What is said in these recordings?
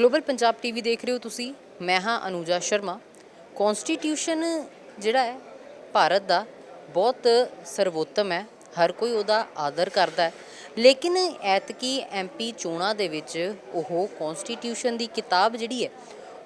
Global Punjab TV ਦੇਖ ਰਹੇ ਹੋ ਤੁਸੀਂ। ਮੈਂ ਹਾਂ ਅਨੂਜਾ ਸ਼ਰਮਾ। ਕਨਸਟੀਟਿਊਸ਼ਨ ਜਿਹੜਾ ਹੈ, ਭਾਰਤ ਦਾ ਬਹੁਤ ਸਰਵੋਤਮ ਹੈ। ਹਰ ਕੋਈ ਉਹਦਾ ਆਦਰ ਕਰਦਾ ਹੈ। ਲੇਕਿਨ ਐਤਕੀ ਐਮਪੀ ਚੋਣਾਂ ਦੇ ਵਿੱਚ ਉਹ ਕਨਸਟੀਟਿਊਸ਼ਨ ਦੀ ਕਿਤਾਬ ਜਿਹੜੀ ਹੈ,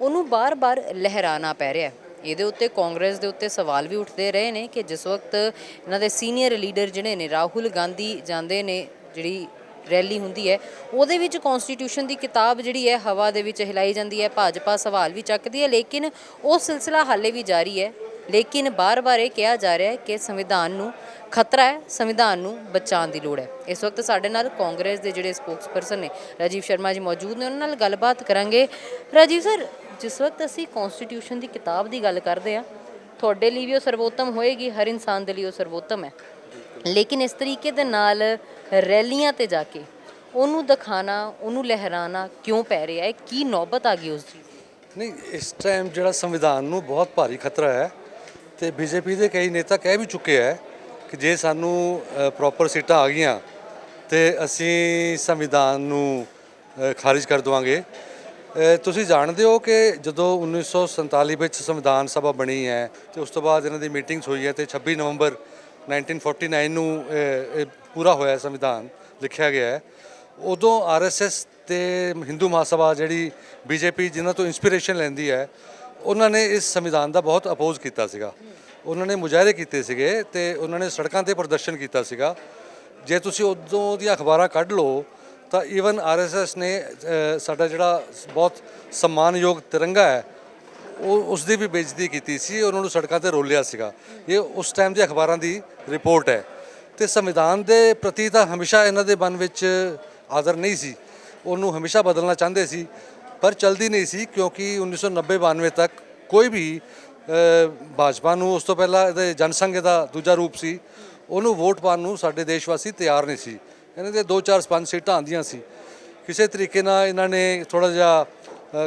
ਉਹਨੂੰ ਬਾਰ-ਬਾਰ ਲਹਿਰਾਣਾ ਪੈ ਰਿਹਾ ਹੈ। ਇਹਦੇ ਉੱਤੇ ਕਾਂਗਰਸ ਦੇ ਉੱਤੇ ਸਵਾਲ ਵੀ ਉੱਠਦੇ ਰਹੇ ਨੇ ਕਿ ਜਿਸ ਵਕਤ ਇਹਨਾਂ ਦੇ ਸੀਨੀਅਰ ਲੀਡਰ ਜਿਹੜੇ ਨੇ, ਰਾਹੁਲ ਗਾਂਧੀ ਜਾਂਦੇ ਨੇ, ਜਿਹੜੀ ਰੈਲੀ ਹੁੰਦੀ ਹੈ। ਉਹਦੇ ਵਿੱਚ ਕਨਸਟੀਟਿਊਸ਼ਨ ਦੀ ਕਿਤਾਬ ਜਿਹੜੀ ਹੈ, ਹਵਾ ਦੇ ਵਿੱਚ ਹਿਲਾਈ ਜਾਂਦੀ ਹੈ, ਭਾਜਪਾ ਸਵਾਲ ਵੀ ਚੱਕਦੀ ਹੈ, ਲੇਕਿਨ ਉਹ ਸਿਲਸਿਲਾ ਹਾਲੇ ਵੀ ਜਾਰੀ ਹੈ। ਲੇਕਿਨ ਬਾਰ-ਬਾਰ ਇਹ ਕਿਹਾ ਜਾ ਰਿਹਾ ਹੈ ਕਿ ਸੰਵਿਧਾਨ ਨੂੰ ਖਤਰਾ ਹੈ, ਸੰਵਿਧਾਨ ਨੂੰ ਬਚਾਉਣ ਦੀ ਲੋੜ ਹੈ। ਇਸ ਵਕਤ ਸਾਡੇ ਨਾਲ ਕਾਂਗਰਸ ਦੇ ਜਿਹੜੇ ਸਪੋਕਸਪਰਸਨ ਨੇ, ਰਾਜੀਵ ਸ਼ਰਮਾ ਜੀ ਮੌਜੂਦ ਨੇ, ਉਹਨਾਂ ਨਾਲ ਗੱਲਬਾਤ ਕਰਾਂਗੇ। ਰਾਜੀਵ ਸਰ, ਜਿਸ ਵਕਤ ਅਸੀਂ ਕਨਸਟੀਟਿਊਸ਼ਨ ਦੀ ਕਿਤਾਬ ਦੀ ਗੱਲ ਕਰਦੇ ਹਾਂ, ਤੁਹਾਡੇ ਲਈ ਵੀ ਉਹ ਸਰਵੋਤਮ ਹੋਏਗੀ, ਹਰ ਇਨਸਾਨ ਦੇ ਲਈ ਉਹ ਸਰਵੋਤਮ ਹੈ। ਲੇਕਿਨ ਇਸ ਤਰੀਕੇ ਦੇ ਨਾਲ ਰੈਲੀਆਂ ਤੇ ਜਾ ਕੇ ਉਹਨੂੰ ਦਿਖਾਣਾ, ਉਹਨੂੰ ਲਹਿਰਾਣਾ ਕਿਉਂ ਪੈ ਰਿਹਾ ਹੈ? ਕੀ ਨੌਬਤ ਆ ਗਈ ਉਸ ਦੀ? ਨਹੀਂ, ਇਸ ਟਾਈਮ ਜਿਹੜਾ ਸੰਵਿਧਾਨ ਨੂੰ ਬਹੁਤ ਭਾਰੀ ਖਤਰਾ ਹੈ ਤੇ ਬੀਜੇਪੀ ਦੇ ਕਈ ਨੇਤਾ ਕਹਿ ਵੀ ਚੁੱਕੇ ਹੈ ਕਿ ਜੇ ਸਾਨੂੰ ਪ੍ਰੋਪਰ ਸੀਟਾਂ ਆ ਗਈਆਂ ਤੇ ਅਸੀਂ ਸੰਵਿਧਾਨ ਨੂੰ ਖਾਰਿਜ ਕਰ ਦਵਾਂਗੇ। ਤੁਸੀਂ ਜਾਣਦੇ ਹੋ ਕਿ ਜਦੋਂ 1947 ਵਿੱਚ ਸੰਵਿਧਾਨ ਸਭਾ ਬਣੀ ਹੈ ਤੇ ਉਸ ਤੋਂ ਬਾਅਦ ਇਹਨਾਂ ਦੀ ਮੀਟਿੰਗਸ ਹੋਈ ਹੈ ਤੇ 26 ਨਵੰਬਰ 1949 ਨੂੰ, ਇਹ ਇਹ ਪੂਰਾ ਹੋਇਆ ਸੰਵਿਧਾਨ, ਲਿਖਿਆ ਗਿਆ ਹੈ। ਉਦੋਂ ਆਰਐਸਐਸ ਤੇ ਹਿੰਦੂ ਮਹਾਸਭਾ ਜਿਹੜੀ ਬੀਜੇਪੀ ਜਿਨ੍ਹਾਂ ਤੋਂ ਇਨਸਪੀਰੇਸ਼ਨ ਲੈਂਦੀ ਹੈ, ਉਹਨਾਂ ਨੇ ਇਸ ਸੰਵਿਧਾਨ ਦਾ ਬਹੁਤ ਅਪੋਜ਼ ਕੀਤਾ ਸੀਗਾ। ਉਹਨਾਂ ਨੇ ਮੁਜ਼ਾਹਰੇ ਕੀਤੇ ਸੀਗੇ ਤੇ ਉਹਨਾਂ ਨੇ ਸੜਕਾਂ ਤੇ ਪ੍ਰਦਰਸ਼ਨ ਕੀਤਾ ਸੀਗਾ। ਜੇ ਤੁਸੀਂ ਉਦੋਂ ਦੀਆਂ ਅਖਬਾਰਾਂ ਕੱਢ ਲਓ, ਤਾਂ ਈਵਨ ਆਰਐਸਐਸ ਨੇ ਸਾਡਾ ਜਿਹੜਾ ਬਹੁਤ ਸਨਮਾਨਯੋਗ ਤਿਰੰਗਾ ਹੈ ਉਹ ਉਸ ਦੀ ਵੀ ਬੇਇੱਜ਼ਤੀ ਕੀਤੀ ਸੀ ਉਹਨਾਂ ਨੂੰ ਸੜਕਾਂ ਤੇ ਰੋਲਿਆ ਸੀਗਾ। ਇਹ ਉਸ ਟਾਈਮ ਦੇ ਅਖਬਾਰਾਂ ਦੀ ਰਿਪੋਰਟ ਹੈ। ਤੇ ਸੰਵਿਧਾਨ ਦੇ ਪ੍ਰਤੀ ਤਾਂ ਹਮੇਸ਼ਾ ਇਹਨਾਂ ਦੇ ਮਨ ਵਿੱਚ ਆਦਰ ਨਹੀਂ ਸੀ। ਉਹਨੂੰ ਹਮੇਸ਼ਾ ਬਦਲਣਾ ਚਾਹੁੰਦੇ ਸੀ, ਪਰ ਚਲਦੀ ਨਹੀਂ ਸੀ ਕਿਉਂਕਿ 1990 92 ਤੱਕ ਕੋਈ ਵੀ ਭਾਜਪਾ ਨੂੰ ਉਸ ਤੋਂ ਪਹਿਲਾਂ ਇਹਦੇ ਜਨਸੰਘ ਦਾ ਦੂਜਾ ਰੂਪ ਸੀ। ਉਹਨੂੰ ਵੋਟ ਪਾਉਣ ਨੂੰ ਸਾਡੇ ਦੇਸ਼ ਵਾਸੀ ਤਿਆਰ ਨਹੀਂ ਸੀ। ਇਹਨਾਂ ਦੇ 2 4 5 ਸੀਟਾਂ ਆਂਦੀਆਂ ਸੀ। ਕਿਸੇ ਤਰੀਕੇ ਨਾਲ ਇਹਨਾਂ ਨੇ ਥੋੜਾ ਜਿਹਾ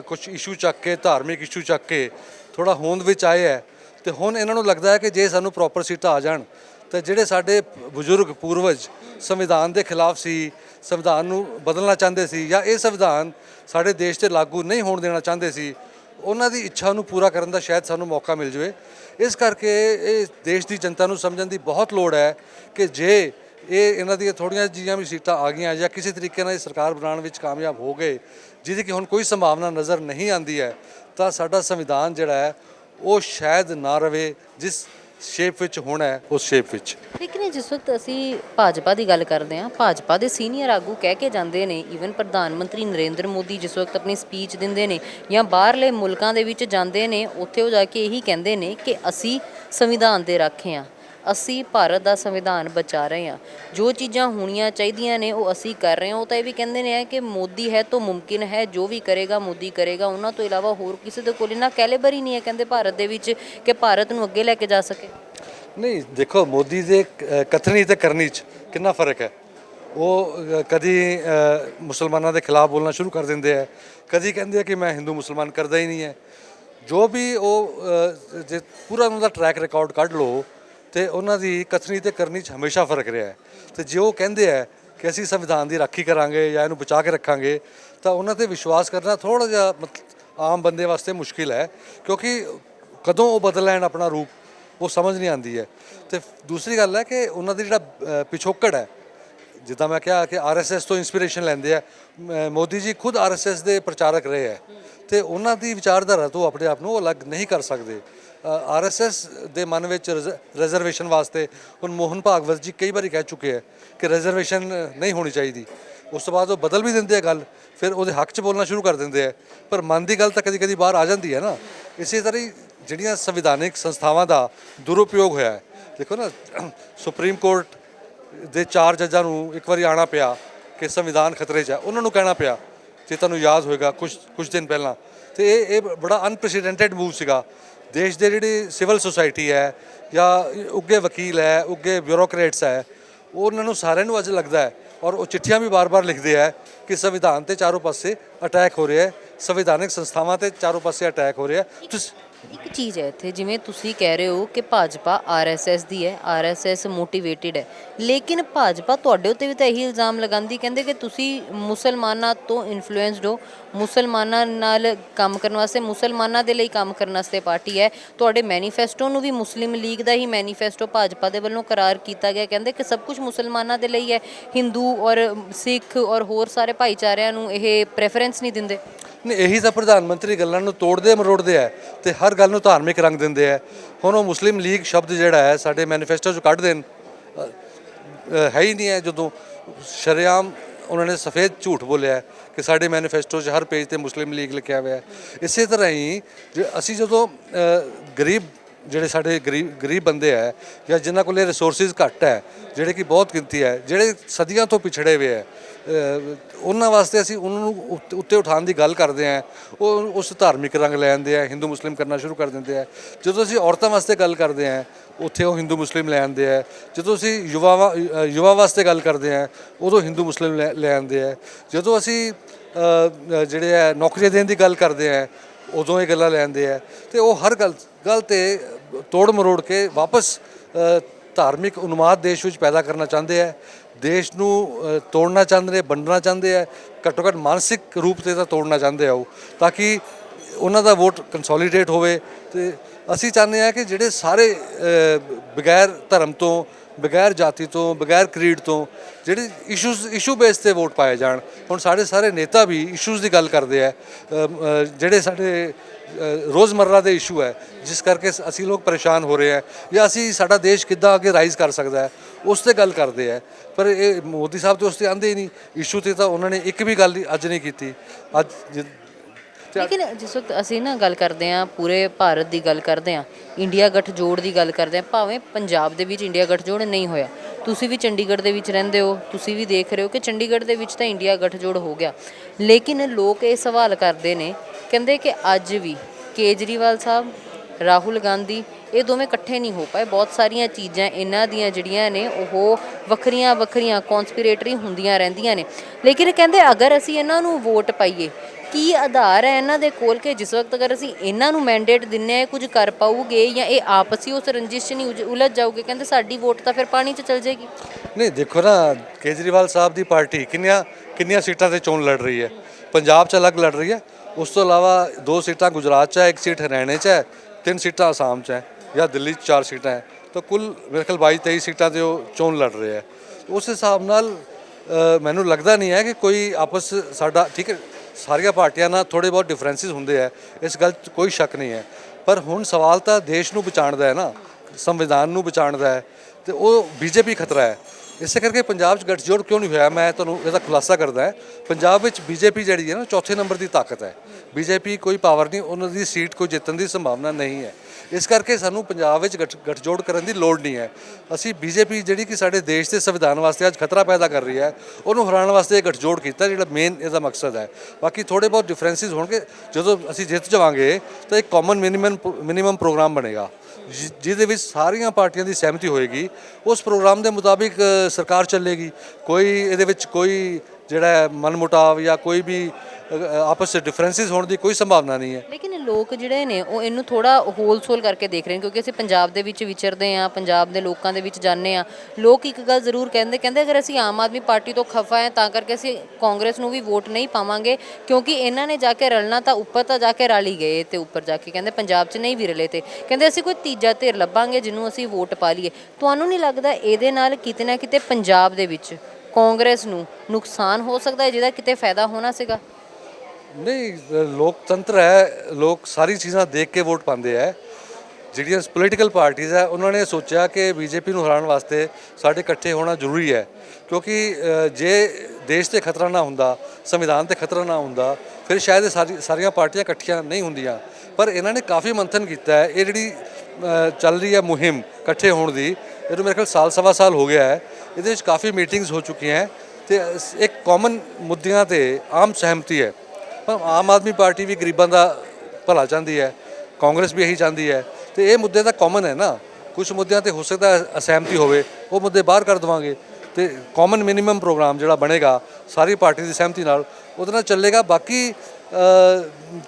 ਕੁਝ ਇਸ਼ੂ ਚੱਕ ਕੇ, ਧਾਰਮਿਕ ਇਸ਼ੂ ਚੱਕ ਕੇ ਥੋੜਾ ਹੋਂਦ ਵਿੱਚ ਆਏ ਹੈ। ਤੇ ਹੁਣ ਇਹਨਾਂ ਨੂੰ ਲੱਗਦਾ ਹੈ ਕਿ ਜੇ ਸਾਨੂੰ ਪ੍ਰੋਪਰ ਸੀਟਾਂ ਆ ਜਾਣ, ਤਾਂ ਜਿਹੜੇ ਸਾਡੇ ਬਜ਼ੁਰਗ ਪੂਰਵਜ ਸੰਵਿਧਾਨ ਦੇ ਖਿਲਾਫ ਸੀ, ਸੰਵਿਧਾਨ ਨੂੰ ਬਦਲਣਾ ਚਾਹੁੰਦੇ ਸੀ ਜਾਂ ਇਹ ਸੰਵਿਧਾਨ ਸਾਡੇ ਦੇਸ਼ ਤੇ ਲਾਗੂ ਨਹੀਂ ਹੋਣ ਦੇਣਾ ਚਾਹੁੰਦੇ ਸੀ, ਉਹਨਾਂ ਦੀ ਇੱਛਾ ਨੂੰ ਪੂਰਾ ਕਰਨ ਦਾ ਸ਼ਾਇਦ ਸਾਨੂੰ ਮੌਕਾ ਮਿਲ ਜਾਵੇ। ਇਸ ਕਰਕੇ ਇਹ ਦੇਸ਼ ਦੀ ਜਨਤਾ ਨੂੰ ਸਮਝਣ ਦੀ ਬਹੁਤ ਲੋੜ ਹੈ ਕਿ ਜੇ ਇਹ ਇਹਨਾਂ ਦੀਆਂ ਥੋੜੀਆਂ ਜਿਹੀਆਂ ਵੀ ਸੀਟਾਂ ਆ ਗਈਆਂ ਜਾਂ ਕਿਸੇ ਤਰੀਕੇ ਨਾਲ ਇਹ ਸਰਕਾਰ ਬਣਾਉਣ ਵਿੱਚ ਕਾਮਯਾਬ ਹੋ ਗਏ, ਜਿਹਦੀ ਕਿ ਹੁਣ ਕੋਈ ਸੰਭਾਵਨਾ ਨਜ਼ਰ ਨਹੀਂ ਆਉਂਦੀ ਹੈ, ਤਾਂ ਸਾਡਾ ਸੰਵਿਧਾਨ ਜਿਹੜਾ ਹੈ, ਉਹ ਸ਼ਾਇਦ ਨਾ ਰਵੇ, ਜਿਸ ਸ਼ੇਪ ਵਿੱਚ ਹੋਣਾ ਹੈ, ਉਸ ਸ਼ੇਪ ਵਿੱਚ। ਲੇਕਿਨ ਜਿਸ ਵਕਤ ਅਸੀਂ ਭਾਜਪਾ ਦੀ ਗੱਲ ਕਰਦੇ ਹਾਂ, ਭਾਜਪਾ ਦੇ ਸੀਨੀਅਰ ਆਗੂ ਕਹਿ ਕੇ ਜਾਂਦੇ ਨੇ ਈਵਨ ਪ੍ਰਧਾਨ ਮੰਤਰੀ ਨਰਿੰਦਰ ਮੋਦੀ ਜਿਸ ਵਕਤ ਆਪਣੀ ਸਪੀਚ ਦਿੰਦੇ ਨੇ ਜਾਂ ਬਾਹਰਲੇ ਮੁਲਕਾਂ ਦੇ ਵਿੱਚ ਜਾਂਦੇ ਨੇ, ਉੱਥੇ ਉਹ ਜਾ ਕੇ ਇਹੀ ਕਹਿੰਦੇ ਨੇ ਕਿ ਅਸੀਂ ਸੰਵਿਧਾਨ ਦੇ ਰਾਖੇ ਹਾਂ। ਅਸੀਂ ਭਾਰਤ ਦਾ ਸੰਵਿਧਾਨ ਬਚਾ ਰਹੇ ਹਾਂ। ਜੋ ਚੀਜ਼ਾਂ ਹੋਣੀਆਂ ਚਾਹੀਦੀਆਂ ਨੇ, ਉਹ ਅਸੀਂ ਕਰ ਰਹੇ ਹਾਂ। ਉਹ ਤਾਂ ਇਹ ਵੀ ਕਹਿੰਦੇ ਨੇ ਕਿ ਮੋਦੀ ਹੈ ਤਾਂ ਮੁਮਕਿਨ ਹੈ, ਜੋ ਵੀ ਕਰੇਗਾ, ਮੋਦੀ ਕਰੇਗਾ। ਉਹਨਾਂ ਤੋਂ ਇਲਾਵਾ ਹੋਰ ਕਿਸੇ ਦੇ ਕੋਲ ਇਹਨਾਂ ਕੈਲੇਬਰ ਹੀ ਨਹੀਂ ਹੈ ਕਹਿੰਦੇ ਭਾਰਤ ਦੇ ਵਿੱਚ ਕਿ ਭਾਰਤ ਨੂੰ ਅੱਗੇ ਲੈ ਕੇ ਜਾ ਸਕੇ। ਨਹੀਂ, ਦੇਖੋ, ਮੋਦੀ ਦੇ ਕਥਨੀ ਤੇ ਕਰਨੀ ਚ ਕਿੰਨਾ ਫ਼ਰਕ ਹੈ? ਉਹ ਕਦੀ ਮੁਸਲਮਾਨਾਂ ਦੇ ਖਿਲਾਫ ਬੋਲਣਾ ਸ਼ੁਰੂ ਕਰ ਦਿੰਦੇ ਆ। ਕਦੀ ਕਹਿੰਦੇ ਆ ਕਿ ਮੈਂ ਹਿੰਦੂ ਮੁਸਲਮਾਨ ਕਰਦਾ ਹੀ ਨਹੀਂ ਹੈ। ਜੋ ਵੀ ਉਹ ਜੇ ਪੂਰਾ ਉਹਨਾਂ ਦਾ ਟਰੈਕ ਰਿਕਾਰਡ ਕੱਢ ਲਓ ਤੇ ਉਹਨਾਂ ਦੀ ਕਥਨੀ ਤੇ ਕਰਨੀ ਚ ਹਮੇਸ਼ਾ ਫ਼ਰਕ ਰਿਹਾ ਹੈ। ਤੇ ਜੇ ਉਹ ਕਹਿੰਦੇ ਆ ਕਿ ਅਸੀਂ ਸੰਵਿਧਾਨ ਦੀ ਰਾਖੀ ਕਰਾਂਗੇ ਜਾਂ ਇਹਨੂੰ ਬਚਾ ਕੇ ਰੱਖਾਂਗੇ, ਤਾਂ ਉਹਨਾਂ ਤੇ ਵਿਸ਼ਵਾਸ ਕਰਨਾ ਥੋੜਾ ਜਿਹਾ ਮਤਲਬ ਆਮ ਬੰਦੇ ਵਾਸਤੇ ਮੁਸ਼ਕਿਲ ਹੈ, ਕਿਉਂਕਿ ਕਦੋਂ ਉਹ ਬਦਲ ਲੈਣ ਆਪਣਾ ਰੂਪ, ਉਹ ਸਮਝ ਨਹੀਂ ਆਉਂਦੀ ਹੈ। ਤੇ ਦੂਸਰੀ ਗੱਲ ਹੈ ਕਿ ਉਹਨਾਂ ਦੀ ਜਿਹੜਾ ਪਿਛੋਕੜ ਹੈ, ਜਿੱਦਾਂ ਮੈਂ ਕਿਹਾ ਕਿ ਆਰਐਸਐਸ ਤੋਂ ਇਨਸਪੀਰੇਸ਼ਨ ਲੈਂਦੇ ਆ ਮੋਦੀ ਜੀ ਖੁਦ ਆਰਐਸਐਸ ਦੇ ਪ੍ਰਚਾਰਕ ਰਹੇ ਹੈ। ਤੇ ਉਹਨਾਂ ਦੀ ਵਿਚਾਰਧਾਰਾ ਤੋਂ ਆਪਣੇ ਆਪ ਨੂੰ ਉਹ ਅਲੱਗ ਨਹੀਂ ਕਰ ਸਕਦੇ। ਆਰਐਸਐਸ ਦੇ ਮਨ ਵਿੱਚ ਰਿਜ਼ਰਵੇਸ਼ਨ ਵਾਸਤੇ ਹੁਣ ਮੋਹਨ ਭਾਗਵਤ ਜੀ ਕਈ ਵਾਰੀ ਕਹਿ ਚੁੱਕੇ ਹੈ ਕਿ ਰਿਜ਼ਰਵੇਸ਼ਨ ਨਹੀਂ ਹੋਣੀ ਚਾਹੀਦੀ। ਉਸ ਤੋਂ ਬਾਅਦ ਉਹ ਬਦਲ ਵੀ ਦਿੰਦੇ ਆ ਗੱਲ, ਫਿਰ ਉਹਦੇ ਹੱਕ 'ਚ ਬੋਲਣਾ ਸ਼ੁਰੂ ਕਰ ਦਿੰਦੇ ਆ। ਪਰ ਮਨ ਦੀ ਗੱਲ ਤਾਂ ਕਦੀ ਕਦੀ ਬਾਹਰ ਆ ਜਾਂਦੀ ਹੈ ਨਾ। ਇਸੇ ਤਰ੍ਹਾਂ ਹੀ ਜਿਹੜੀਆਂ ਸੰਵਿਧਾਨਿਕ ਸੰਸਥਾਵਾਂ ਦਾ ਦੁਰਉਪਯੋਗ ਹੋਇਆ ਹੈ, ਦੇਖੋ ਨਾ, ਸੁਪਰੀਮ ਕੋਰਟ ਦੇ ਚਾਰ ਜੱਜਾਂ ਨੂੰ ਇੱਕ ਵਾਰੀ ਆਣਾ ਪਿਆ ਕਿ ਸੰਵਿਧਾਨ ਖਤਰੇ 'ਚ ਹੈ, ਉਹਨਾਂ ਨੂੰ ਕਹਿਣਾ ਪਿਆ, ਜੇ ਤੁਹਾਨੂੰ ਯਾਦ ਹੋਏਗਾ ਕੁਝ ਕੁਝ ਦਿਨ ਪਹਿਲਾਂ। ਤੇ ਇਹ ਇਹ ਬੜਾ ਅਨਪ੍ਰੈਸੀਡੈਂਟਡ ਮੂਵ ਸੀਗਾ। ਦੇਸ਼ ਦੇ ਜਿਹੜੀ ਸਿਵਲ ਸੁਸਾਇਟੀ ਹੈ ਜਾਂ ਉੱਗੇ ਵਕੀਲ ਹੈ ਉੱਗੇ ਬਿਊਰੋਕਰੇਟਸ ਹੈ, ਉਹਨਾਂ ਨੂੰ ਸਾਰਿਆਂ ਨੂੰ ਅੱਜ ਲੱਗਦਾ ਹੈ ਔਰ ਉਹ ਚਿੱਠੀਆਂ ਵੀ ਬਾਰ-ਬਾਰ ਲਿਖਦੇ ਹੈ ਕਿ ਸੰਵਿਧਾਨ ਤੇ ਚਾਰੋਂ ਪਾਸੇ ਅਟੈਕ ਹੋ ਰਿਹਾ ਹੈ, ਸੰਵਿਧਾਨਿਕ ਸੰਸਥਾਵਾਂ ਤੇ ਚਾਰੋਂ ਪਾਸੇ ਅਟੈਕ ਹੋ ਰਿਹਾ ਹੈ। ਤੁਸੀਂ ਇੱਕ ਚੀਜ਼ ਹੈ ਇੱਥੇ, ਜਿਵੇਂ ਤੁਸੀਂ ਕਹਿ ਰਹੇ ਹੋ ਕਿ ਭਾਜਪਾ ਆਰਐਸਐਸ ਦੀ ਹੈ ਆਰਐਸਐਸ ਮੋਟੀਵੇਟਿਡ ਹੈ। ਲੇਕਿਨ ਭਾਜਪਾ ਤੁਹਾਡੇ ਉੱਤੇ ਵੀ ਤਾਂ ਇਹੀ ਇਲਜ਼ਾਮ ਲਗਾਉਂਦੀ, ਕਹਿੰਦੇ ਕਿ ਤੁਸੀਂ ਮੁਸਲਮਾਨਾਂ ਤੋਂ ਇਨਫਲੂਐਂਸਡ ਹੋ। ਮੁਸਲਮਾਨਾਂ ਨਾਲ ਕੰਮ ਕਰਨ ਵਾਸਤੇ, ਮੁਸਲਮਾਨਾਂ ਦੇ ਲਈ ਕੰਮ ਕਰਨ ਵਾਸਤੇ ਪਾਰਟੀ ਹੈ। ਤੁਹਾਡੇ ਮੈਨੀਫੈਸਟੋ ਨੂੰ ਵੀ ਮੁਸਲਿਮ ਲੀਗ ਦਾ ਹੀ ਮੈਨੀਫੈਸਟੋ ਭਾਜਪਾ ਦੇ ਵੱਲੋਂ ਕਰਾਰ ਕੀਤਾ ਗਿਆ। ਕਹਿੰਦੇ ਕਿ ਸਭ ਕੁਝ ਮੁਸਲਮਾਨਾਂ ਦੇ ਲਈ ਹੈ। ਹਿੰਦੂ ਔਰ ਸਿੱਖ ਔਰ ਹੋਰ ਸਾਰੇ ਭਾਈਚਾਰਿਆਂ ਨੂੰ ਇਹ ਪ੍ਰੈਫਰੈਂਸ ਨਹੀਂ ਦਿੰਦੇ। ਨਹੀਂ, ਇਹੀ ਤਾਂ ਪ੍ਰਧਾਨ ਮੰਤਰੀ ਗੱਲਾਂ ਨੂੰ ਤੋੜਦੇ ਮਰੋੜਦੇ ਆ ਤੇ ਹਰ ਗੱਲ ਨੂੰ ਧਾਰਮਿਕ ਰੰਗ ਦਿੰਦੇ ਆ। ਹੁਣ ਉਹ ਮੁਸਲਿਮ ਲੀਗ ਸ਼ਬਦ ਜਿਹੜਾ ਹੈ, ਸਾਡੇ ਮੈਨੀਫੈਸਟੋ ਚੋਂ ਕੱਢ ਦੇਣ ਹੈ ਹੀ ਨਹੀਂ ਹੈ ਜਦੋਂ ਸ਼ਰੇਆਮ ਉਹਨਾਂ ਨੇ ਸਫੇਦ ਝੂਠ ਬੋਲਿਆ ਕਿ ਸਾਡੇ ਮੈਨੀਫੈਸਟੋ 'ਚ ਹਰ ਪੇਜ ਤੇ ਮੁਸਲਿਮ ਲੀਗ ਲਿਖਿਆ ਹੋਇਆ ਹੈ। ਇਸੇ ਤਰ੍ਹਾਂ ਹੀ ਜੇ ਅਸੀਂ ਜਦੋਂ ਗਰੀਬ ਜਿਹੜੇ ਸਾਡੇ ਗਰੀਬ ਗਰੀਬ ਬੰਦੇ ਹੈ ਜਾਂ ਜਿਨ੍ਹਾਂ ਕੋਲੇ ਰਿਸੋਰਸਿਸ ਘੱਟ ਹੈ, ਜਿਹੜੇ ਕਿ ਬਹੁਤ ਗਿਣਤੀ ਹੈ, ਜਿਹੜੇ ਸਦੀਆਂ ਤੋਂ ਪਿਛੜੇ ਹੋਏ ਹੈ ਉਹਨਾਂ ਵਾਸਤੇ ਅਸੀਂ ਉਹਨਾਂ ਨੂੰ ਉੱਤ- ਉੱਤੇ ਉਠਾਉਣ ਦੀ ਗੱਲ ਕਰਦੇ ਹਾਂ। ਉਹ ਉਸ ਧਾਰਮਿਕ ਰੰਗ ਲੈ ਆਉਂਦੇ ਆ ਹਿੰਦੂ ਮੁਸਲਿਮ ਕਰਨਾ ਸ਼ੁਰੂ ਕਰ ਦਿੰਦੇ ਆ ਜਦੋਂ ਅਸੀਂ ਔਰਤਾਂ ਵਾਸਤੇ ਗੱਲ ਕਰਦੇ ਹਾਂ, ਉੱਥੇ ਉਹ ਹਿੰਦੂ ਮੁਸਲਿਮ ਲੈ ਆਉਂਦੇ ਆ ਜਦੋਂ ਅਸੀਂ ਯੁਵਾਵਾਂ ਯੁਵਾ ਵਾਸਤੇ ਗੱਲ ਕਰਦੇ ਹਾਂ, ਉਦੋਂ ਹਿੰਦੂ ਮੁਸਲਿਮ ਲੈ ਲੈ ਆਉਂਦੇ ਆ ਜਦੋਂ ਅਸੀਂ ਜਿਹੜੇ ਹੈ, ਨੌਕਰੀਆਂ ਦੇਣ ਦੀ ਗੱਲ ਕਰਦੇ ਹਾਂ, ਉਦੋਂ ਇਹ ਗੱਲਾਂ ਲੈਂਦੇ ਆਉਂਦੇ ਆ ਤੇ ਉਹ ਹਰ ਗੱਲ ਗੱਲ ਤੇ ਤੋੜ ਮਰੋੜ ਕੇ ਵਾਪਸ ਧਾਰਮਿਕ ਉਨਮਾਦ ਦੇਸ਼ ਵਿੱਚ ਪੈਦਾ ਕਰਨਾ ਚਾਹੁੰਦੇ ਆ। ਦੇਸ਼ ਨੂੰ ਤੋੜਨਾ ਚਾਹੁੰਦੇ ਨੇ, ਵੰਡਣਾ ਚਾਹੁੰਦੇ ਆ। ਘੱਟੋ ਘੱਟ ਮਾਨਸਿਕ ਰੂਪ ਤੇ ਤਾਂ ਤੋੜਨਾ ਚਾਹੁੰਦੇ ਆ ਉਹ, ਤਾਂ ਕਿ ਉਹਨਾਂ ਦਾ ਵੋਟ ਕੰਸੋਲੀਡੇਟ ਹੋਵੇ। ਤੇ ਅਸੀਂ ਚਾਹੁੰਦੇ ਆ ਕਿ ਜਿਹੜੇ ਸਾਰੇ ਬਗੈਰ ਧਰਮ ਤੋਂ ਬਗੈਰ ਜਾਤੀ ਤੋਂ ਬਗੈਰ ਕਰੀਡ ਤੋਂ ਜਿਹੜੇ ਇਸ਼ੂਜ਼ ਇਸ਼ੂ ਬੇਸ ਤੇ ਵੋਟ ਪਾਏ ਜਾਣ ਹੁਣ ਸਾਡੇ ਸਾਰੇ ਨੇਤਾ ਵੀ ਇਸ਼ੂਜ਼ ਦੀ ਗੱਲ ਕਰਦੇ ਆ ਜਿਹੜੇ ਸਾਡੇ ਅ, ਰੋਜ਼ਮਰਰਾ ਦੇ ਇਸ਼ੂ ਹੈ ਜਿਸ ਕਰਕੇ ਅਸੀਂ ਲੋਕ ਪਰੇਸ਼ਾਨ ਹੋ ਰਹੇ ਹਾਂ ਜਾਂ ਅਸੀਂ ਸਾਡਾ ਦੇਸ਼ ਕਿੱਦਾਂ ਅੱਗੇ ਰਾਈਜ਼ ਕਰ ਸਕਦਾ ਹੈ ਉਸ ਤੇ ਗੱਲ ਕਰਦੇ ਆ। ਪਰ ਇਹ ਮੋਦੀ ਸਾਹਿਬ ਤੇ ਉਸ ਤੇ ਆਂਦੇ ਹੀ ਨਹੀਂ ਇਸ਼ੂ ਤੇ ਤਾਂ ਉਹਨਾਂ ਨੇ ਇੱਕ ਵੀ ਗੱਲ ਅੱਜ ਨਹੀਂ ਕੀਤੀ। ਅੱਜ ਜਿ- ਲੇਕਿਨ ਜਿਸ ਵਕਤ ਅਸੀਂ ਨਾ ਗੱਲ ਕਰਦੇ ਹਾਂ, ਪੂਰੇ ਭਾਰਤ ਦੀ ਗੱਲ ਕਰਦੇ ਹਾਂ, ਇੰਡੀਆ ਗੱਠਜੋੜ ਦੀ ਗੱਲ ਕਰਦੇ ਹਾਂ, ਭਾਵੇਂ ਪੰਜਾਬ ਦੇ ਵਿੱਚ ਇੰਡੀਆ ਗੱਠਜੋੜ ਨਹੀਂ ਹੋਇਆ, ਤੁਸੀਂ ਵੀ ਚੰਡੀਗੜ੍ਹ ਦੇ ਵਿੱਚ ਰਹਿੰਦੇ ਹੋ, ਤੁਸੀਂ ਵੀ ਦੇਖ ਰਹੇ ਹੋ ਕਿ ਚੰਡੀਗੜ੍ਹ ਦੇ ਵਿੱਚ ਤਾਂ ਇੰਡੀਆ ਗੱਠਜੋੜ ਹੋ ਗਿਆ। ਲੇਕਿਨ ਲੋਕ ਇਹ ਸਵਾਲ ਕਰਦੇ ਨੇ, ਕਹਿੰਦੇ ਕਿ ਅੱਜ ਵੀ ਕੇਜਰੀਵਾਲ ਸਾਹਿਬ, ਰਾਹੁਲ ਗਾਂਧੀ ਇਹ ਦੋਵੇਂ ਇਕੱਠੇ ਨਹੀਂ ਹੋ ਪਾਏ। ਬਹੁਤ ਸਾਰੀਆਂ ਚੀਜ਼ਾਂ ਇਹਨਾਂ ਦੀਆਂ ਜਿਹੜੀਆਂ ਨੇ, ਉਹ ਵੱਖਰੀਆਂ ਵੱਖਰੀਆਂ ਕਨਸਪੀਰੇਟਰੀ ਹੁੰਦੀਆਂ ਰਹਿੰਦੀਆਂ ਨੇ। ਲੇਕਿਨ ਕਹਿੰਦੇ ਅਗਰ ਅਸੀਂ ਇਹਨਾਂ ਨੂੰ ਵੋਟ ਪਾਈਏ ਕੀ ਆਧਾਰ ਹੈ ਇਹਨਾਂ ਦੇ ਕੋਲ ਕਿ ਜਿਸ ਵਕਤ ਅਗਰ ਅਸੀਂ ਇਹਨਾਂ ਨੂੰ ਮੈਂਡੇਟ ਦਿੰਨੇ ਆ ਕੁਝ ਕਰ ਪਾਉਗੇ ਜਾਂ ਇਹ ਆਪਸੀ ਉਸ ਰੰਜਿਸ਼ 'ਚ ਨਹੀਂ ਉਜ- ਉਲਝ ਜਾਊਗੇ? ਕਹਿੰਦੇ ਸਾਡੀ ਵੋਟ ਤਾਂ ਫਿਰ ਪਾਣੀ 'ਚ ਚਲ ਜਾਏਗੀ। ਨਹੀਂ ਦੇਖੋ ਨਾ ਕੇਜਰੀਵਾਲ ਸਾਹਿਬ ਦੀ ਪਾਰਟੀ ਕਿੰਨੀਆਂ ਕਿੰਨੀਆਂ ਸੀਟਾਂ ਤੇ ਚੋਣ ਲੜ ਰਹੀ ਹੈ? ਪੰਜਾਬ 'ਚ ਅਲੱਗ ਲੜ ਰਹੀ ਹੈ। ਉਸ ਤੋਂ ਇਲਾਵਾ ਦੋ ਸੀਟਾਂ ਗੁਜਰਾਤ 'ਚ ਹੈ ਇੱਕ ਸੀਟ ਹਰਿਆਣੇ 'ਚ ਹੈ ਤਿੰਨ ਸੀਟਾਂ ਅਸਾਮ 'ਚ ਹੈ ਜਾਂ ਦਿੱਲੀ 'ਚ ਚਾਰ ਸੀਟਾਂ ਹੈ। ਤਾਂ ਕੁੱਲ ਮੇਰੇ ਖਿਆਲ 22 23 ਸੀਟਾਂ ਤੇ ਉਹ ਚੋਣ ਲੜ ਰਹੇ ਹੈ। ਉਸ ਹਿਸਾਬ ਨਾਲ ਅ, ਮੈਨੂੰ ਲੱਗਦਾ ਨਹੀਂ ਹੈ ਕਿ ਕੋਈ ਆਪਸ ਸਾਡਾ ਠੀਕ ਹੈ ਸਾਰੀਆਂ ਪਾਰਟੀਆਂ ਨਾਲ ਥੋੜੇ ਬਹੁਤ ਡਿਫਰੈਂਸਿਸ ਹੁੰਦੇ ਆ, ਇਸ ਗੱਲ 'ਚ ਕੋਈ ਸ਼ੱਕ ਨਹੀਂ ਹੈ। ਪਰ ਹੁਣ ਸਵਾਲ ਤਾਂ ਦੇਸ਼ ਨੂੰ ਬਚਾਉਣ ਦਾ ਹੈ ਨਾ, ਸੰਵਿਧਾਨ ਨੂੰ ਬਚਾਉਣ ਦਾ ਹੈ ਤੇ ਉਹ ਬੀਜੇਪੀ ਖਤਰਾ ਹੈ। ਇਸੇ ਕਰਕੇ ਪੰਜਾਬ 'ਚ ਗੱਠਜੋੜ ਕਿਉਂ ਨਹੀਂ ਹੋਇਆ? ਮੈਂ ਤੁਹਾਨੂੰ ਇਹਦਾ ਖੁਲਾਸਾ ਕਰਦਾ ਹਾਂ। ਪੰਜਾਬ ਵਿੱਚ ਬੀਜੇਪੀ ਜਿਹੜੀ ਹੈ ਨਾ, ਚੌਥੇ ਨੰਬਰ ਦੀ ਤਾਕਤ ਹੈ। ਬੀਜੇਪੀ ਕੋਈ ਪਾਵਰ ਨਹੀਂ, ਉਹਨਾਂ ਦੀ ਸੀਟ ਕੋਈ ਜਿੱਤਣ ਦੀ ਸੰਭਾਵਨਾ ਨਹੀਂ ਹੈ। ਇਸ ਕਰਕੇ ਸਾਨੂੰ ਪੰਜਾਬ ਵਿੱਚ ਗੱਠ- ਗੱਠਜੋੜ ਕਰਨ ਦੀ ਲੋੜ ਨਹੀਂ ਹੈ। ਅਸੀਂ ਬੀਜੇਪੀ ਜਿਹੜੀ ਕਿ ਸਾਡੇ ਦੇਸ਼ ਦੇ ਸੰਵਿਧਾਨ ਵਾਸਤੇ ਅੱਜ ਖਤਰਾ ਪੈਦਾ ਕਰ ਰਹੀ ਹੈ, ਉਹਨੂੰ ਹਰਾਉਣ ਵਾਸਤੇ ਇਹ ਗੱਠਜੋੜ ਕੀਤਾ, ਜਿਹੜਾ ਮੇਨ ਇਹਦਾ ਮਕਸਦ ਹੈ। ਬਾਕੀ ਥੋੜੇ ਬਹੁਤ ਡਿਫਰੈਂਸਿਸ ਹੋਣਗੇ। ਜਦੋਂ ਅਸੀਂ ਜਿੱਤ ਜਾਵਾਂਗੇ, ਤਾਂ ਇੱਕ ਕਾਮਨ ਮਿਨੀਮਮ ਮਿਨੀਮਮ ਪ੍ਰੋਗਰਾਮ ਬਣੇਗਾ। ਜਿ- ਜਿਹਦੇ ਵਿੱਚ ਸਾਰੀਆਂ ਪਾਰਟੀਆਂ ਦੀ ਸਹਿਮਤੀ ਹੋਏਗੀ। ਉਸ ਪ੍ਰੋਗਰਾਮ ਦੇ ਮੁਤਾਬਿਕ ਸਰਕਾਰ ਚੱਲੇਗੀ। ਕੋਈ ਇਹਦੇ ਵਿੱਚ ਕੋਈ ਜਿਹੜਾ ਮਨਮੁਟਾਵ ਜਾਂ ਕੋਈ ਵੀ ਆਪਸ ਵਿੱਚ ਡਿਫਰੈਂਸਿਸ ਹੋਣ ਦੀ ਕੋਈ ਸੰਭਾਵਨਾ ਨਹੀਂ ਹੈ। ਲੇਕਿਨ ਲੋਕ ਜਿਹੜੇ ਨੇ, ਉਹ ਇਹਨੂੰ ਥੋੜਾ ਹੋਲਸੋਲ ਕਰਕੇ ਦੇਖ ਰਹੇ ਨੇ, ਕਿਉਂਕਿ ਅਸੀਂ ਪੰਜਾਬ ਦੇ ਵਿੱਚ ਵਿਚਰਦੇ ਆ ਪੰਜਾਬ ਦੇ ਲੋਕਾਂ ਦੇ ਵਿੱਚ ਜਾਂਦੇ ਆ ਲੋਕ ਇੱਕ ਗੱਲ ਜ਼ਰੂਰ ਕਹਿੰਦੇ ਕਹਿੰਦੇ ਅਗਰ ਅਸੀਂ ਆਮ ਆਦਮੀ ਪਾਰਟੀ ਤੋਂ ਖਫਾ ਹੈ, ਤਾਂ ਕਰਕੇ ਅਸੀਂ ਕਾਂਗਰਸ ਨੂੰ ਵੀ ਵੋਟ ਨਹੀਂ ਪਾਵਾਂਗੇ, ਕਿਉਂਕਿ ਇਹਨਾਂ ਨੇ ਜਾ ਕੇ ਰਲਣਾ ਤਾਂ ਉੱਪਰ ਤਾਂ ਜਾ ਕੇ ਰਲ ਹੀ ਗਏ ਤੇ ਉੱਪਰ ਜਾ ਕੇ। ਕਹਿੰਦੇ ਪੰਜਾਬ 'ਚ ਨਹੀਂ ਵੀ ਰਲੇ ਤੇ। ਕਹਿੰਦੇ ਅਸੀਂ ਕੋਈ ਤੀਜਾ ਧਿਰ ਲੱਭਾਂਗੇ, ਜਿਹਨੂੰ ਅਸੀਂ ਵੋਟ ਪਾ ਲਈਏ। ਤੁਹਾਨੂੰ ਨਹੀਂ ਲੱਗਦਾ ਇਹਦੇ ਨਾਲ ਕਿਤੇ ਨਾ ਕਿਤੇ ਪੰਜਾਬ ਦੇ ਵਿੱਚ ਕਾਂਗਰਸ ਨੂੰ ਨੁਕਸਾਨ ਹੋ ਸਕਦਾ ਹੈ, ਜਿਹਦਾ ਕਿਤੇ ਫਾਇਦਾ ਹੋਣਾ ਸੀਗਾ? ਨਹੀਂ ਲੋਕਤੰਤਰ ਹੈ, ਲੋਕ ਸਾਰੀ ਚੀਜ਼ਾਂ ਦੇਖ ਕੇ ਵੋਟ ਪਾਉਂਦੇ ਹੈ। ਜਿਹੜੀਆਂ ਪੋਲੀਟੀਕਲ ਪਾਰਟੀਆਂ ਹੈ, ਉਹਨਾਂ ਨੇ ਸੋਚਿਆ ਕਿ ਬੀਜੇਪੀ ਨੂੰ ਹਰਾਉਣ ਵਾਸਤੇ ਸਾਡੇ ਇਕੱਠੇ ਹੋਣਾ ਜ਼ਰੂਰੀ ਹੈ। ਕਿਉਂਕਿ ਜੇ ਦੇਸ਼ ਤੇ ਖਤਰਾ ਨਾ ਹੁੰਦਾ, ਸੰਵਿਧਾਨ ਤੇ ਖਤਰਾ ਨਾ ਹੁੰਦਾ, ਫਿਰ ਸ਼ਾਇਦ ਇਹ ਸਾਰੀ, ਸਾਰੀਆਂ ਪਾਰਟੀਆਂ ਇਕੱਠੀਆਂ ਨਹੀਂ ਹੁੰਦੀਆਂ। ਪਰ ਇਹਨਾਂ ਨੇ ਕਾਫੀ ਮੰਥਨ ਕੀਤਾ ਹੈ। ਇਹ ਜਿਹੜੀ ਚੱਲ ਰਹੀ ਹੈ ਮੁਹਿੰਮ ਇਕੱਠੇ ਹੋਣ ਦੀ, ਇਹਨੂੰ ਮੇਰੇ ਖਿਆਲ ਸਾਲ ਸਵਾ ਸਾਲ ਹੋ ਗਿਆ ਹੈ। ਇਹਦੇ ਵਿੱਚ ਕਾਫੀ ਮੀਟਿੰਗਸ ਹੋ ਚੁੱਕੀਆਂ ਹੈ ਤੇ ਇੱਕ ਕਾਮਨ ਮੁੱਦਿਆਂ ਤੇ ਆਮ ਸਹਿਮਤੀ ਹੈ। ਪਰ ਆਮ ਆਦਮੀ ਪਾਰਟੀ ਵੀ ਗਰੀਬਾਂ ਦਾ ਭਲਾ ਚਾਹੁੰਦੀ ਹੈ, ਕਾਂਗਰਸ ਵੀ ਇਹੀ ਚਾਹੁੰਦੀ ਹੈ, ਤੇ ਇਹ ਮੁੱਦੇ ਤਾਂ ਕਾਮਨ ਹੈ ਨਾ। ਕੁਝ ਮੁੱਦਿਆਂ ਤੇ ਹੋ ਸਕਦਾ ਅਸਹਿਮਤੀ ਹੋਵੇ, ਉਹ ਮੁੱਦੇ ਬਾਹਰ ਕਰ ਦਵਾਂਗੇ। ਤੇ ਕਾਮਨ ਮਿਨੀਮਮ ਪ੍ਰੋਗਰਾਮ ਜਿਹੜਾ ਬਣੇਗਾ, ਸਾਰੀ ਪਾਰਟੀ ਦੀ ਸਹਿਮਤੀ ਨਾਲ, ਉਹਦੇ ਨਾਲ ਚੱਲੇਗਾ। ਬਾਕੀ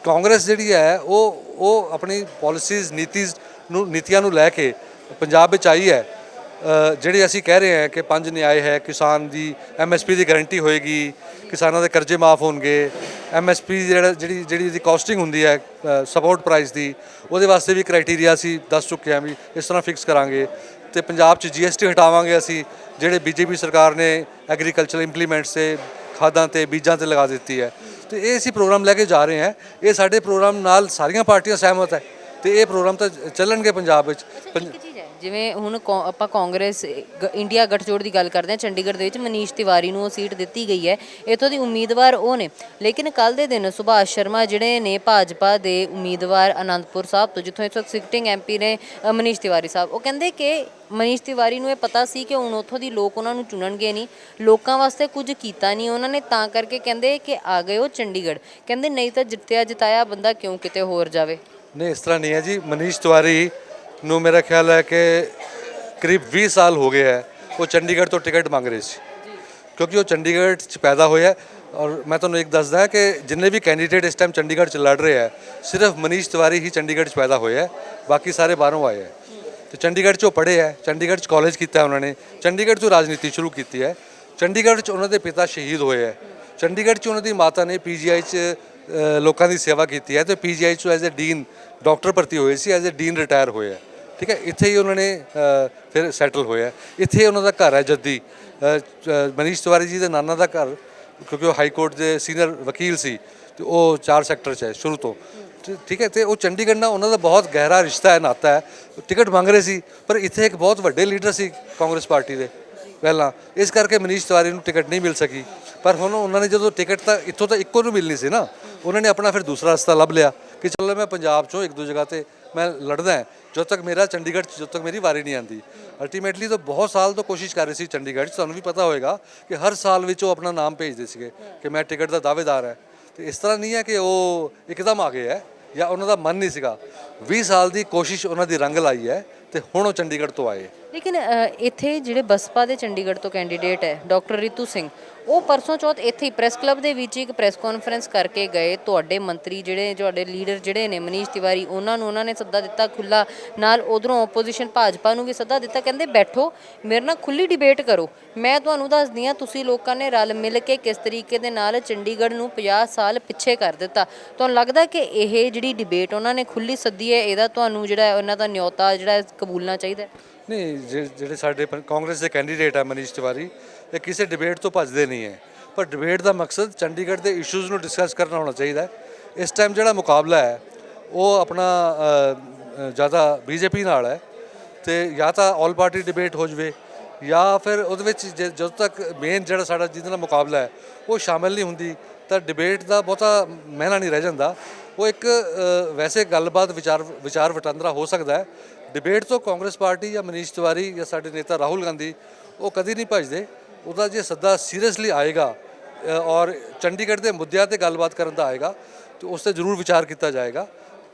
ਕਾਂਗਰਸ ਜਿਹੜੀ ਹੈ, ਉਹ ਉਹ ਆਪਣੀ ਪਾਲਿਸੀਜ਼ ਨੀਤੀਜ਼ ਨੂੰ, ਨੀਤੀਆਂ ਨੂੰ ਲੈ ਕੇ ਪੰਜਾਬ ਵਿੱਚ ਆਈ ਹੈ। ਜਿਹੜੇ ਅਸੀਂ ਕਹਿ ਰਹੇ ਹਾਂ ਕਿ ਪੰਜ ਨਿਆਏ ਹੈ, ਕਿਸਾਨ ਦੀ ਐਮਐਸਪੀ ਦੀ ਗਾਰੰਟੀ ਹੋਏਗੀ, ਕਿਸਾਨਾਂ ਦੇ ਕਰਜ਼ੇ ਮਾਫ ਹੋਣਗੇ ਐਮਐਸਪੀ ਜਿਹੜਾ ਜਿਹੜੀ ਜਿਹੜੀ ਇਹਦੀ ਕਾਸਟਿੰਗ ਹੁੰਦੀ ਹੈ ਸਪੋਰਟ ਪ੍ਰਾਈਸ ਦੀ, ਉਹਦੇ ਵਾਸਤੇ ਵੀ ਕ੍ਰਾਈਟੇਰੀਆ ਅਸੀਂ ਦੱਸ ਚੁੱਕੇ ਹਾਂ ਵੀ ਇਸ ਤਰ੍ਹਾਂ ਫਿਕਸ ਕਰਾਂਗੇ। ਤੇ ਪੰਜਾਬ 'ਚ ਜੀਐਸਟੀ ਹਟਾਵਾਂਗੇ ਅਸੀਂ, ਜਿਹੜੇ ਬੀਜੇਪੀ ਸਰਕਾਰ ਨੇ ਐਗਰੀਕਲਚਰ ਇੰਪਲੀਮੈਂਟਸ ਤੇ ਖਾਦਾਂ ਤੇ ਬੀਜਾਂ ਤੇ ਲਗਾ ਦਿੱਤੀ ਹੈ। ਤੇ ਇਹ ਅਸੀਂ ਪ੍ਰੋਗਰਾਮ ਲੈ ਕੇ ਜਾ ਰਹੇ ਹਾਂ। ਇਹ ਸਾਡੇ ਪ੍ਰੋਗਰਾਮ ਨਾਲ ਸਾਰੀਆਂ ਪਾਰਟੀਆਂ ਸਹਿਮਤ ਹੈ। ਤੇ ਇਹ ਪ੍ਰੋਗਰਾਮ ਤਾਂ ਚੱਲਣਗੇ ਪੰਜਾਬ ਵਿੱਚ। ਪੰਜ- ਜਿਵੇਂ ਹੁਣ ਕੌ- ਆਪਾਂ ਕਾਂਗਰਸ ਗ- ਇੰਡੀਆ ਗਠਜੋੜ ਦੀ ਗੱਲ ਕਰਦੇ ਹਾਂ ਚੰਡੀਗੜ੍ਹ ਦੇ ਵਿੱਚ ਮਨੀਸ਼ ਤਿਵਾਰੀ ਨੂੰ ਉਹ ਸੀਟ ਦਿੱਤੀ ਗਈ ਹੈ। ਇਥੋਂ ਦੀ ਉਮੀਦਵਾਰ ਉਹ ਨੇ। ਲੇਕਿਨ ਕੱਲ ਦੇ ਦਿਨ ਸੁਭਾਸ਼ ਸ਼ਰਮਾ ਜਿਹੜੇ ਨੇ ਭਾਜਪਾ ਦੇ ਉਮੀਦਵਾਰ ਅਨੰਦਪੁਰ ਸਾਹਿਬ ਤੋਂ ਜਿੱਥੋਂ ਇਸ ਵਕਤ ਸਿਟਿੰਗ ਐਮਪੀ ਨੇ ਅ, ਮਨੀਸ਼ ਤਿਵਾਰੀ ਸਾਹਿਬ ਉਹ ਕਹਿੰਦੇ ਕਿ ਮਨੀਸ਼ ਤਿਵਾਰੀ ਨੂੰ ਇਹ ਪਤਾ ਸੀ ਕਿ ਹੁਣ ਉੱਥੋਂ ਦੀ ਲੋਕ ਉਹਨਾਂ ਨੂੰ ਚੁਣਨਗੇ ਨਹੀਂ ਲੋਕਾਂ ਵਾਸਤੇ ਕੁਝ ਕੀਤਾ ਨਹੀਂ ਉਹਨਾਂ ਨੇ ਤਾਂ ਕਰਕੇ ਕਹਿੰਦੇ ਕਿ ਆ ਗਏ ਉਹ ਚੰਡੀਗੜ੍ਹ। ਕਹਿੰਦੇ ਨਹੀਂ ਤਾਂ ਜਿੱਤਿਆ ਜਿਤਾਇਆ ਬੰਦਾ ਕਿਉਂ ਕਿਤੇ ਹੋਰ ਜਾਵੇ? ਨਹੀਂ ਇਸ ਤਰ੍ਹਾਂ ਨਹੀਂ ਹੈ ਜੀ। ਮਨੀਸ਼ ਤਿਵਾਰੀ ਨੂੰ ਮੇਰਾ ਖਿਆਲ ਹੈ ਕਿ ਕਰੀਬ 20 ਸਾਲ ਹੋ ਗਏ ਹੈ ਉਹ ਚੰਡੀਗੜ੍ਹ ਤੋਂ ਟਿਕਟ ਮੰਗ ਰਹੇ ਸੀ। ਕਿਉਂਕਿ ਉਹ ਚੰਡੀਗੜ੍ਹ 'ਚ ਪੈਦਾ ਹੋਇਆ ਔਰ ਮੈਂ ਤੁਹਾਨੂੰ ਇੱਕ ਦੱਸਦਾ ਕਿ ਜਿੰਨੇ ਵੀ ਕੈਂਡੀਡੇਟ ਇਸ ਟਾਈਮ ਚੰਡੀਗੜ੍ਹ 'ਚ ਲੜ ਰਹੇ ਹੈ ਸਿਰਫ ਮਨੀਸ਼ ਤਿਵਾਰੀ ਹੀ ਚੰਡੀਗੜ੍ਹ 'ਚ ਪੈਦਾ ਹੋਇਆ ਹੈ ਬਾਕੀ ਸਾਰੇ ਬਾਹਰੋਂ ਆਏ ਹੈ। ਤੇ ਚੰਡੀਗੜ੍ਹ 'ਚ ਉਹ ਪੜ੍ਹੇ ਹੈ ਚੰਡੀਗੜ੍ਹ 'ਚ ਕਾਲਜ ਕੀਤਾ ਉਹਨਾਂ ਨੇ ਚੰਡੀਗੜ੍ਹ 'ਤੋਂ ਰਾਜਨੀਤੀ ਸ਼ੁਰੂ ਕੀਤੀ ਹੈ ਚੰਡੀਗੜ੍ਹ 'ਚ ਉਹਨਾਂ ਦੇ ਪਿਤਾ ਸ਼ਹੀਦ ਹੋਏ ਹੈ ਚੰਡੀਗੜ੍ਹ 'ਚ ਉਹਨਾਂ ਦੀ ਮਾਤਾ ਨੇ ਪੀਜੀਆਈ 'ਚ ਲੋਕਾਂ ਦੀ ਸੇਵਾ ਕੀਤੀ ਹੈ ਤੇ ਪੀਜੀਆਈ 'ਚ ਐਜ਼ ਅ ਡੀਨ ਡਾਕਟਰ ਭਰਤੀ ਹੋਏ ਸੀ ਐਜ਼ ਅ ਡੀਨ ਰਿਟਾਇਰ ਹੋਏ ਹੈ। ਠੀਕ ਹੈ, ਇੱਥੇ ਹੀ ਉਹਨਾਂ ਨੇ ਫਿਰ ਸੈਟਲ ਹੋਇਆ। ਇੱਥੇ ਉਹਨਾਂ ਦਾ ਘਰ ਹੈ ਜੱਦੀ। ਮਨੀਸ਼ ਤਿਵਾਰੀ ਜੀ ਦੇ ਨਾਨਾ ਦਾ ਘਰ, ਕਿਉਂਕਿ ਉਹ ਹਾਈ ਕੋਰਟ ਦੇ ਸੀਨੀਅਰ ਵਕੀਲ ਸੀ, ਤੇ ਉਹ ਚਾਰ ਸੈਕਟਰ 'ਚ ਹੈ ਸ਼ੁਰੂ ਤੋਂ। ਠੀਕ ਹੈ, ਤੇ ਉਹ ਚੰਡੀਗੜ੍ਹ ਨਾਲ ਉਹਨਾਂ ਦਾ ਬਹੁਤ ਗਹਿਰਾ ਰਿਸ਼ਤਾ ਹੈ, ਨਾਤਾ ਹੈ। ਟਿਕਟ ਮੰਗ ਰਹੇ ਸੀ, ਪਰ ਇੱਥੇ ਇੱਕ ਬਹੁਤ ਵੱਡੇ ਲੀਡਰ ਸੀ ਕਾਂਗਰਸ ਪਾਰਟੀ ਦੇ ਪਹਿਲਾਂ। ਇਸ ਕਰਕੇ ਮਨੀਸ਼ ਤਿਵਾਰੀ ਨੂੰ ਟਿਕਟ ਨਹੀਂ ਮਿਲ ਸਕੀ। ਪਰ ਹੁਣ ਉਹਨਾਂ ਨੇ ਜਦੋਂ ਟਿਕਟ ਤਾਂ ਇੱਥੋਂ ਤਾਂ ਇੱਕੋ ਨੂੰ ਮਿਲਣੀ ਸੀ ਨਾ, ਉਹਨਾਂ ਨੇ ਆਪਣਾ ਫਿਰ ਦੂਸਰਾ ਰਸਤਾ ਲੱਭ ਲਿਆ ਕਿ ਚਲੋ ਮੈਂ ਪੰਜਾਬ ਚੋਂ ਇੱਕ ਦੋ ਜਗ੍ਹਾ ਤੇ ਮੈਂ ਲੜਦਾ ਜਦੋਂ ਤੱਕ ਮੇਰਾ ਚੰਡੀਗੜ੍ਹ 'ਚ ਜਦੋਂ ਤੱਕ ਮੇਰੀ ਵਾਰੀ ਨਹੀਂ ਆਂਦੀ। ਅਲਟੀਮੇਟਲੀ ਤਾਂ ਬਹੁਤ ਸਾਲ ਤੋਂ ਕੋਸ਼ਿਸ਼ ਕਰ ਰਹੇ ਸੀ ਚੰਡੀਗੜ੍ਹ 'ਚ, ਤੁਹਾਨੂੰ ਵੀ ਪਤਾ ਹੋਵੇਗਾ ਕਿ ਹਰ ਸਾਲ ਵਿੱਚ ਉਹ ਆਪਣਾ ਨਾਮ ਭੇਜਦੇ ਸੀਗੇ ਕਿ ਮੈਂ ਟਿਕਟ ਦਾ ਦਾਅਵੇਦਾਰ ਹੈ। ਤੇ ਇਸ ਤਰ੍ਹਾਂ ਨਹੀਂ ਹੈ ਕਿ ਉਹ ਇੱਕਦਮ ਆ ਗਏ ਹੈ ਜਾਂ ਉਹਨਾਂ ਦਾ ਮਨ ਨਹੀਂ ਸੀਗਾ। 20 ਸਾਲ ਦੀ ਕੋਸ਼ਿਸ਼ ਉਹਨਾਂ ਦੀ ਰੰਗ ਲਾਈ ਹੈ ਤੇ ਹੁਣ ਉਹ ਚੰਡੀਗੜ੍ਹ ਤੋਂ ਆਏ ਲੇਕਿਨ ਇੱਥੇ ਜਿਹੜੇ ਬਸਪਾ ਦੇ ਚੰਡੀਗੜ੍ਹ ਤੋਂ ਕੈਂਡੀਡੇਟ ਹੈ, ਡਾਕਟਰ ਰਿਤੂ ਸਿੰਘ, ਉਹ ਪਰਸੋਂ ਚੌਥ ਇੱਥੇ ਹੀ ਪ੍ਰੈਸ ਕਲੱਬ ਦੇ ਵਿੱਚ ਇੱਕ ਪ੍ਰੈਸ ਕਾਨਫਰੰਸ ਕਰਕੇ ਗਏ। ਤੁਹਾਡੇ ਮੰਤਰੀ ਜਿਹੜੇ, ਤੁਹਾਡੇ ਲੀਡਰ ਜਿਹੜੇ ਨੇ ਮਨੀਸ਼ ਤਿਵਾਰੀ, ਉਹਨਾਂ ਨੂੰ ਉਹਨਾਂ ਨੇ ਸੱਦਾ ਦਿੱਤਾ ਖੁੱਲਾ ਨਾਲ। ਉਧਰੋਂ ਆਪੋਜੀਸ਼ਨ ਭਾਜਪਾ ਨੂੰ ਵੀ ਸੱਦਾ ਦਿੱਤਾ, ਕਹਿੰਦੇ ਬੈਠੋ, ਮੇਰੇ ਨਾਲ ਖੁੱਲੀ ਡਿਬੇਟ ਕਰੋ। ਮੈਂ ਤੁਹਾਨੂੰ ਦੱਸਦੀ ਹਾਂ, ਤੁਸੀਂ ਲੋਕਾਂ ਨੇ ਰਲ ਮਿਲ ਕੇ ਕਿਸ ਤਰੀਕੇ ਦੇ ਨਾਲ ਚੰਡੀਗੜ੍ਹ ਨੂੰ 50 ਸਾਲ ਪਿੱਛੇ ਕਰ ਦਿੱਤਾ। ਤੁਹਾਨੂੰ ਲੱਗਦਾ ਕਿ ਇਹ ਜਿਹੜੀ ਡਿਬੇਟ ਉਹਨਾਂ ਨੇ ਖੁੱਲੀ ਸੱਦੀ ਹੈ, ਇਹਦਾ ਤੁਹਾਨੂੰ ਜਿਹੜਾ ਉਹਨਾਂ ਦਾ ਨਿਯੋਤਾ ਜਿਹੜਾ ਕਬੂਲਣਾ ਚਾਹੀਦਾ ਹੈ? ਨਹੀਂ ਜਿ- ਜਿਹੜੇ ਸਾਡੇ ਪੰ- ਕਾਂਗਰਸ ਦੇ ਕੈਂਡੀਡੇਟ ਆ ਮਨੀਸ਼ ਤਿਵਾਰੀ, ਇਹ ਕਿਸੇ ਡਿਬੇਟ ਤੋਂ ਭੱਜਦੇ ਨਹੀਂ ਹੈ। ਪਰ ਡਿਬੇਟ ਦਾ ਮਕਸਦ ਚੰਡੀਗੜ੍ਹ ਦੇ ਇਸ਼ੂਜ਼ ਨੂੰ ਡਿਸਕਸ ਕਰਨਾ ਹੋਣਾ ਚਾਹੀਦਾ ਹੈ। ਇਸ ਟਾਈਮ ਜਿਹੜਾ ਮੁਕਾਬਲਾ ਹੈ, ਉਹ ਆਪਣਾ ਜ਼ਿਆਦਾ ਬੀਜੇਪੀ ਨਾਲ ਹੈ ਤੇ ਜਾਂ ਤਾਂ ਆਲ ਪਾਰਟੀ ਡਿਬੇਟ ਹੋ ਜਵੇ, ਜਾਂ ਫਿਰ ਉਹਦੇ ਵਿੱਚ ਜ- ਜਦੋਂ ਤੱਕ ਮੇਨ ਜਿਹੜਾ ਸਾਡਾ ਜਿਹਦੇ ਨਾਲ ਮੁਕਾਬਲਾ ਹੈ, ਉਹ ਸ਼ਾਮਿਲ ਨਹੀਂ ਹੁੰਦੀ, ਤਾਂ ਡਿਬੇਟ ਦਾ ਬਹੁਤਾ ਮਹਿਨਾ ਨਹੀਂ ਰਹਿ ਜਾਂਦਾ। ਉਹ ਇੱਕ ਵੈਸੇ ਗੱਲਬਾਤ ਵਿਚਾਰ ਵਿਚਾਰ ਵਟਾਂਦਰਾ ਹੋ ਸਕਦਾ ਹੈ। ਡਿਬੇਟ ਤੋਂ ਕਾਂਗਰਸ ਪਾਰਟੀ ਜਾਂ ਮਨੀਸ਼ ਤਿਵਾਰੀ ਜਾਂ ਸਾਡੇ ਨੇਤਾ ਰਾਹੁਲ ਗਾਂਧੀ, ਉਹ ਕਦੀ ਨਹੀਂ ਭੱਜਦੇ। ਉਹਦਾ ਜੇ ਸੱਦਾ ਸੀਰੀਅਸਲੀ ਆਏਗਾ ਔਰ ਚੰਡੀਗੜ੍ਹ ਦੇ ਮੁੱਦਿਆਂ ਤੇ ਗੱਲਬਾਤ ਕਰਨ ਦਾ ਆਏਗਾ, ਤੇ ਉਸ ਤੇ ਜ਼ਰੂਰ ਵਿਚਾਰ ਕੀਤਾ ਜਾਏਗਾ।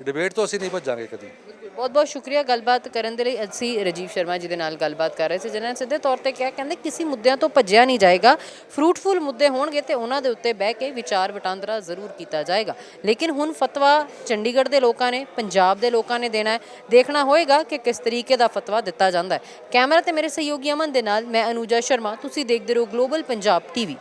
ਡਿਬੇਟ ਤੋਂ ਅਸੀਂ ਨਹੀਂ ਭੱਜਾਂਗੇ ਕਦੀ। ਬਹੁਤ ਬਹੁਤ ਸ਼ੁਕਰੀਆ ਗੱਲਬਾਤ ਕਰਨ ਦੇ ਲਈ ਅਸੀਂ ਰਜੀਵ ਸ਼ਰਮਾ ਜੀ ਦੇ ਨਾਲ ਗੱਲਬਾਤ ਕਰ ਰਹੇ ਸੀ ਜਿਨ੍ਹਾਂ ਨੇ ਸਿੱਧੇ ਤੌਰ ਤੇ ਕਿਹਾ, ਕਹਿੰਦੇ ਕਿਸੇ ਮੁੱਦਿਆਂ ਤੋਂ ਭੱਜਿਆ ਨਹੀਂ ਜਾਏਗਾ ਫਰੂਟਫੁਲ ਮੁੱਦੇ ਹੋਣਗੇ ਤੇ ਉਹਨਾਂ ਦੇ ਉੱਤੇ ਬਹਿ ਕੇ ਵਿਚਾਰ ਵਟਾਂਦਰਾ ਜ਼ਰੂਰ ਕੀਤਾ ਜਾਏਗਾ। ਲੇਕਿਨ ਹੁਣ ਫਤਵਾ ਚੰਡੀਗੜ੍ਹ ਦੇ ਲੋਕਾਂ ਨੇ, ਪੰਜਾਬ ਦੇ ਲੋਕਾਂ ਨੇ ਦੇਣਾ ਹੈ। ਦੇਖਣਾ ਹੋਏਗਾ ਕਿ ਕਿਸ ਤਰੀਕੇ ਦਾ ਫਤਵਾ ਦਿੱਤਾ ਜਾਂਦਾ ਹੈ। ਕੈਮਰਾ ਤੇ ਮੇਰੇ ਸਹਿਯੋਗੀ ਅਮਨ ਦੇ ਨਾਲ ਮੈਂ ਅਨੂਜਾ ਸ਼ਰਮਾ, ਤੁਸੀਂ ਦੇਖਦੇ ਰਹੋ ਗਲੋਬਲ ਪੰਜਾਬ ਟੀਵੀ